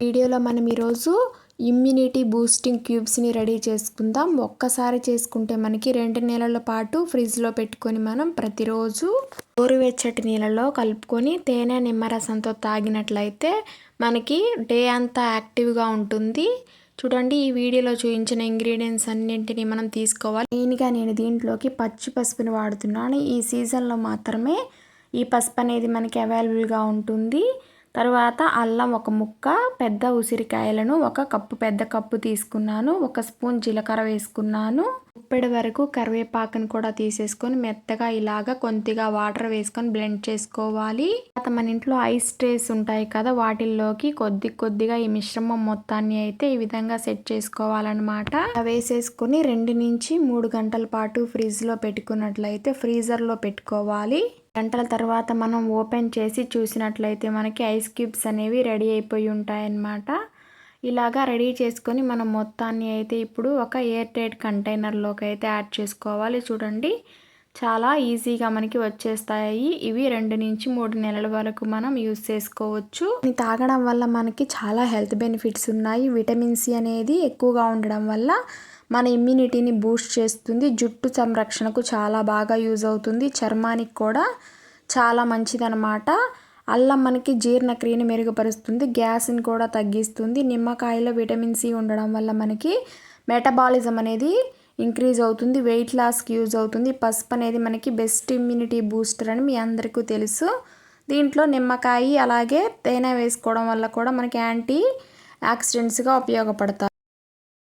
వీడియోలో మనం ఈరోజు ఇమ్యూనిటీ బూస్టింగ్ క్యూబ్స్ని రెడీ చేసుకుందాం. ఒక్కసారి చేసుకుంటే మనకి రెండు నెలల పాటు ఫ్రిడ్జ్లో పెట్టుకొని మనం ప్రతిరోజు గోరువెచ్చటి నీళ్ళలో కలుపుకొని తేనె నిమ్మరసంతో తాగినట్లయితే మనకి డే అంతా యాక్టివ్గా ఉంటుంది. చూడండి ఈ వీడియోలో చూపించిన ఇంగ్రీడియంట్స్ అన్నింటినీ మనం తీసుకోవాలి. మెయిన్గా నేను దీంట్లోకి పచ్చి పసుపుని వాడుతున్నాను. ఈ సీజన్లో మాత్రమే ఈ పసుపు అనేది మనకి అవైలబుల్గా ఉంటుంది. తర్వాత అల్లం ఒక ముక్క పెద్ద ఉసిరికాయలను ఒక కప్పు పెద్ద కప్పు తీసుకున్నాను ఒక స్పూన్ జీలకర్ర వేసుకున్నాను. ఇప్పటి వరకు కరివేపాకును కూడా తీసేసుకొని మెత్తగా ఇలాగా కొద్దిగా వాటర్ వేసుకొని బ్లెండ్ చేసుకోవాలి. తర్వాత మన ఇంట్లో ఐస్ ట్రేస్ ఉంటాయి కదా వాటిల్లోకి కొద్ది కొద్దిగా ఈ మిశ్రమం మొత్తాన్ని అయితే ఈ విధంగా సెట్ చేసుకోవాలన్నమాట. వేసేసుకొని రెండు నుంచి మూడు గంటల పాటు ఫ్రిడ్జ్లో పెట్టుకున్నట్లయితే ఫ్రీజర్లో పెట్టుకోవాలి. గంటల తర్వాత మనం ఓపెన్ చేసి చూసినట్లయితే మనకి ఐస్ క్యూబ్స్ అనేవి రెడీ అయిపోయి ఉంటాయన్నమాట. ఇలాగా రెడీ చేసుకొని మనం మొత్తాన్ని అయితే ఇప్పుడు ఒక ఎయిర్ టైట్ కంటైనర్లోకి అయితే యాడ్ చేసుకోవాలి. చూడండి చాలా ఈజీగా మనకి వచ్చేస్తాయి. ఇవి రెండు నుంచి మూడు నెలల వరకు మనం యూస్ చేసుకోవచ్చు. తాగడం వల్ల మనకి చాలా హెల్త్ బెనిఫిట్స్ ఉన్నాయి. విటమిన్ సి అనేది ఎక్కువగా ఉండడం వల్ల మన ఇమ్యూనిటీని బూస్ట్ చేస్తుంది. జుట్టు సంరక్షణకు చాలా బాగా యూజ్ అవుతుంది. చర్మానికి కూడా చాలా మంచిదనమాట అల్లం మనకి జీర్ణక్రియని మెరుగుపరుస్తుంది గ్యాస్ని కూడా తగ్గిస్తుంది. నిమ్మకాయలో విటమిన్ సి ఉండడం వల్ల మనకి మెటబాలిజం అనేది ఇంక్రీజ్ అవుతుంది వెయిట్ లాస్కి యూజ్ అవుతుంది. పసుపు అనేది మనకి బెస్ట్ ఇమ్యూనిటీ బూస్టర్ అని మీ అందరికీ తెలుసు. దీంట్లో నిమ్మకాయ అలాగే తేనె వేసుకోవడం వల్ల కూడా మనకి యాంటీ యాక్సిడెంట్స్గా ఉపయోగపడతాయి.